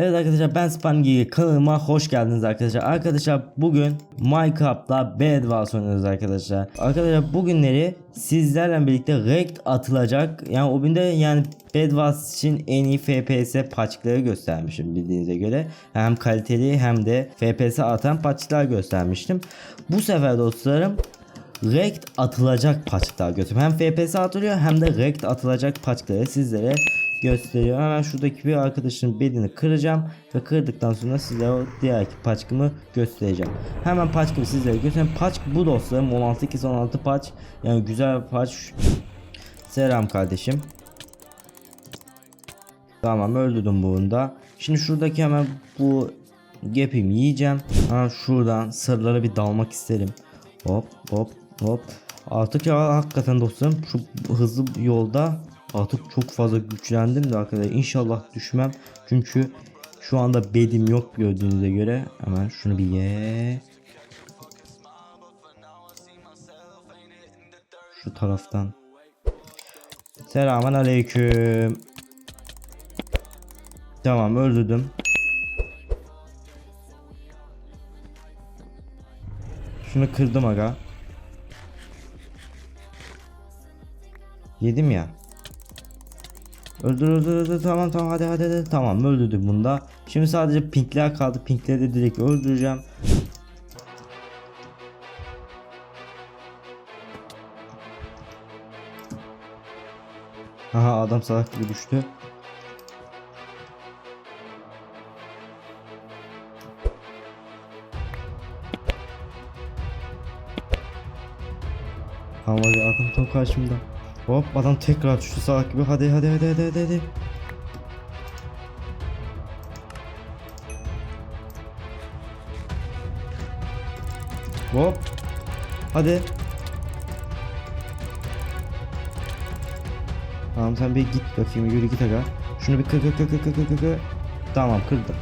Evet arkadaşlar ben Spangi kanalıma hoş geldiniz arkadaşlar. Arkadaşlar bugün Minecraft'ta Bedwars oynuyoruz arkadaşlar. Arkadaşlar bugünleri sizlerle birlikte rekt atılacak. Yani o günde yani Bedwars için en iyi FPS patchları göstermişim bildiğinize göre. Hem kaliteli hem de FPS atan patchlar göstermiştim. Bu sefer dostlarım rekt atılacak patchlar götürüyorum. Hem FPS atılıyor hem de rekt atılacak patchları sizlere gösteriyor. Hemen şuradaki bir arkadaşın bedini kıracağım ve kırdıktan sonra size o diğerki paçkımı göstereceğim. Hemen paçkımı sizlere göstereyim. Paçk bu dostlarım 16 2 16 paç. Yani güzel paç. Selam kardeşim. Tamam öldürdüm bunu da. Şimdi şuradaki hemen bu gap'imi yiyeceğim. Ha şuradan sırlara bir dalmak isterim. Hop hop hop. Artık ya hakikaten dostlarım şu hızlı yolda artık çok fazla güçlendim de arkadaşlar inşallah düşmem. Çünkü şu anda bedim yok gördüğünüze göre. Hemen şunu bir ye. Şu taraftan. Selamun aleyküm. Tamam öldürdüm. Şunu kırdım aga. Yedim ya. Öldür öldür öldür tamam tamam hadi hadi hadi tamam öldürdüm bunda. Şimdi sadece pinkler kaldı. Pinkleri de direkt öldüreceğim. Aha adam salak gibi düştü. Tamam hadi adam tam karşımda. Hop adam tekrar düştü salak gibi. Hadi hadi hadi hadi hadi. hadi. Hop. Hadi. Tamam sen bir git bakayım yürü git aga. Şunu bir kır kır kır kır kır kır kır. Tamam kırdım.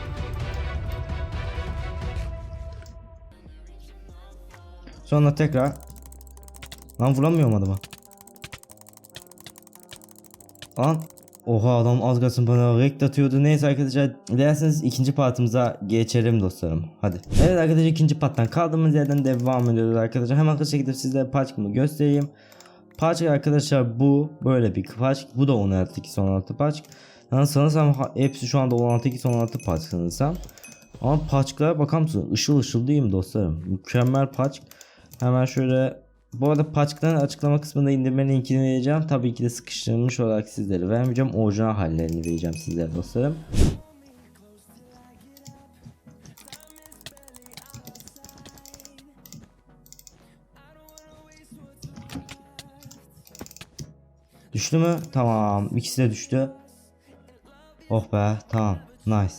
Sonra tekrar. Lan vuramıyorum adama. Lan Oha adam az kalsın bana rekt atıyordu. Neyse arkadaşlar dilerseniz ikinci partımıza geçelim dostlarım. Hadi. Evet arkadaşlar ikinci parttan kaldığımız yerden devam ediyoruz arkadaşlar. Hemen hızlıca gidip sizlere parçamı göstereyim. Parça arkadaşlar bu böyle bir parça. Bu da 16 2 16 parça. Yani sanırsam hepsi şu anda 16 2 16 parça sanırsam. Ama parçalara bakar mısınız? Işıl ışıl değil mi dostlarım? Mükemmel parça. Hemen şöyle bu arada paçkların açıklama kısmında indirme linkini vereceğim. Tabii ki de sıkıştırılmış olarak sizlere vermeyeceğim. Orijinal hallerini vereceğim sizlere dostlarım. Düştü mü? Tamam. İkisi de düştü. Oh be. Tamam. Nice.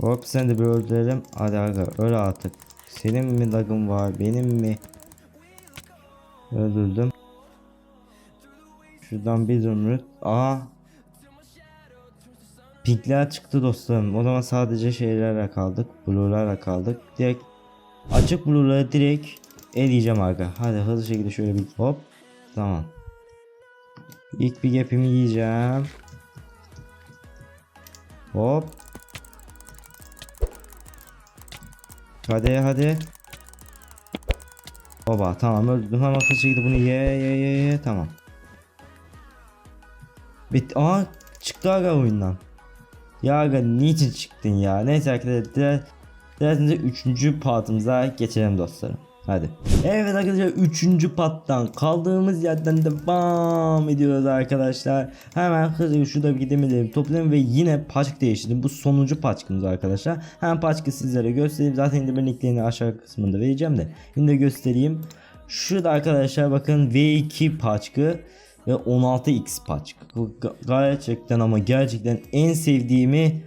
Hop sen de bir öldürelim. Hadi aga öl artık. Senin mi lagın var benim mi? Öldürdüm. Şuradan bir zümrüt. Aa. Pinkler çıktı dostlarım. O zaman sadece şeylerle kaldık. Blue'larla kaldık. Direkt açık blue'ları direkt eleyeceğim aga. Hadi hızlı şekilde şöyle bir hop. Tamam. İlk bir gap'imi yiyeceğim. Hop. Hadi hadi. Baba tamam öldürdüm hemen hızlı bunu ye ye ye ye tamam. Bit Aa çıktı aga oyundan. Ya aga niçin çıktın ya? Neyse arkadaşlar dilerseniz üçüncü partımıza geçelim dostlarım. Hadi. Evet arkadaşlar üçüncü pattan kaldığımız yerden devam ediyoruz arkadaşlar. Hemen hızlıca şurada bir gidelim toplayalım ve yine paçk değiştirdim. Bu sonuncu paçkımız arkadaşlar. Hemen paçkı sizlere göstereyim. Zaten indirme linklerini aşağı kısmında vereceğim de. Yine de göstereyim. Şurada arkadaşlar bakın V2 paçkı ve 16x paçk. Bu ga- Gerçekten ama gerçekten en sevdiğimi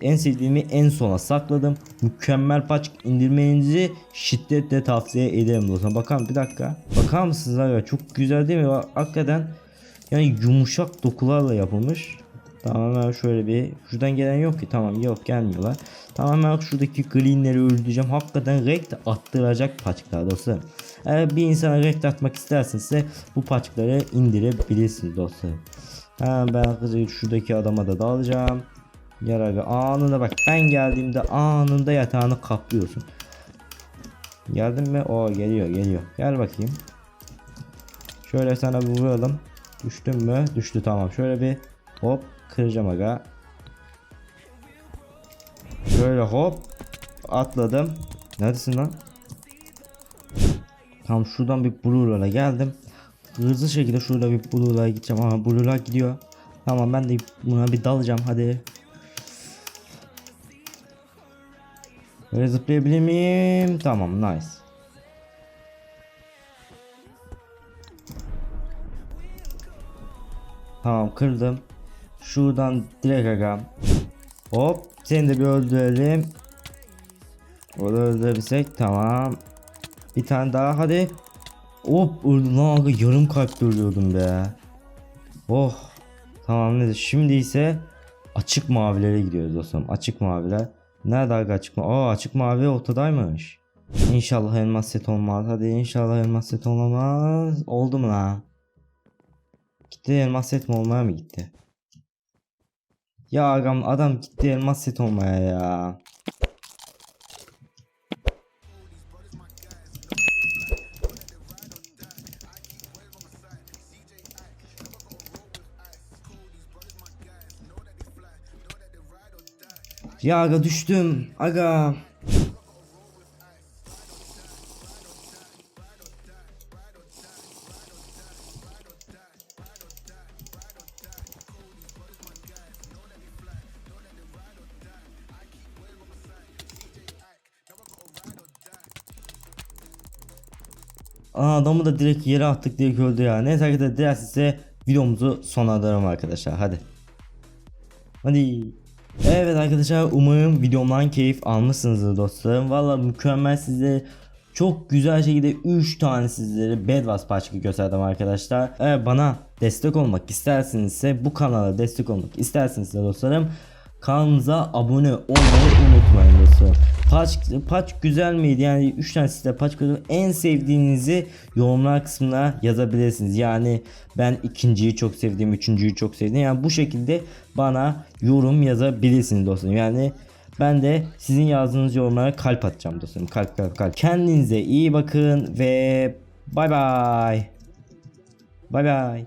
en sevdiğimi en sona sakladım. Mükemmel paç indirmenizi şiddetle tavsiye ederim dostlar. Bakalım bir dakika. Bakar mısınız abi? Çok güzel değil mi? Bak, Hakikaten yani yumuşak dokularla yapılmış. Tamam hemen şöyle bir şuradan gelen yok ki tamam yok gelmiyorlar. Tamam hemen şuradaki greenleri öldüreceğim. Hakikaten rekt attıracak paçklar dostlar. Eğer bir insana rekt atmak istersense bu paçkları indirebilirsiniz dostlar. Hemen ben hızlıca şuradaki adama da dalacağım. Aga anında bak ben geldiğimde anında yatağını kaplıyorsun. Geldin mi? O geliyor geliyor. Gel bakayım. Şöyle sana vuralım. Düştün mü? Düştü tamam. Şöyle bir hop kıracağım aga. Şöyle hop atladım. Neredesin lan? Tam şuradan bir Blue'lara geldim. Hızlı şekilde şurada bir Blue'lara gideceğim ama Blue'lar gidiyor. Tamam ben de buna bir dalacağım hadi. Böyle zıplayabilir miyim? Tamam nice. Tamam kırdım. Şuradan direkt agam. Hop seni de bir öldürelim. O da öldürebilsek tamam. Bir tane daha hadi. Hop öldü lan aga yarım kalp ölüyordum be. Oh. Tamam nedir şimdi ise açık mavilere gidiyoruz dostum. Açık maviler. Nerede aga açık mavi? Aa açık mavi ortadaymış. İnşallah elmas set olmaz. Hadi inşallah elmas set olamaz. Oldu mu lan? Gitti elmas set mi olmaya mı gitti? Ya agam adam gitti elmas set olmaya ya. Ya aga düştüm. Aga. Aa, adamı da direkt yere attık direkt öldü ya. Neyse arkadaşlar dilerseniz videomuzu sonlandıralım arkadaşlar. Hadi. Hadi. Evet arkadaşlar umarım videomdan keyif almışsınızdır dostlarım. Valla mükemmel size çok güzel şekilde 3 tane sizlere Bedwars parçası gösterdim arkadaşlar. Eğer bana destek olmak istersinizse bu kanala destek olmak isterseniz de dostlarım kanalımıza abone olmayı unutmayın dostlarım. Paç, paç güzel miydi? Yani 3 tane size paç güzel. En sevdiğinizi yorumlar kısmına yazabilirsiniz. Yani ben ikinciyi çok sevdim, üçüncüyü çok sevdim. Yani bu şekilde bana yorum yazabilirsiniz dostlarım. Yani ben de sizin yazdığınız yorumlara kalp atacağım dostlarım. Kalp kalp kalp. Kendinize iyi bakın ve bay bay. Bay bay.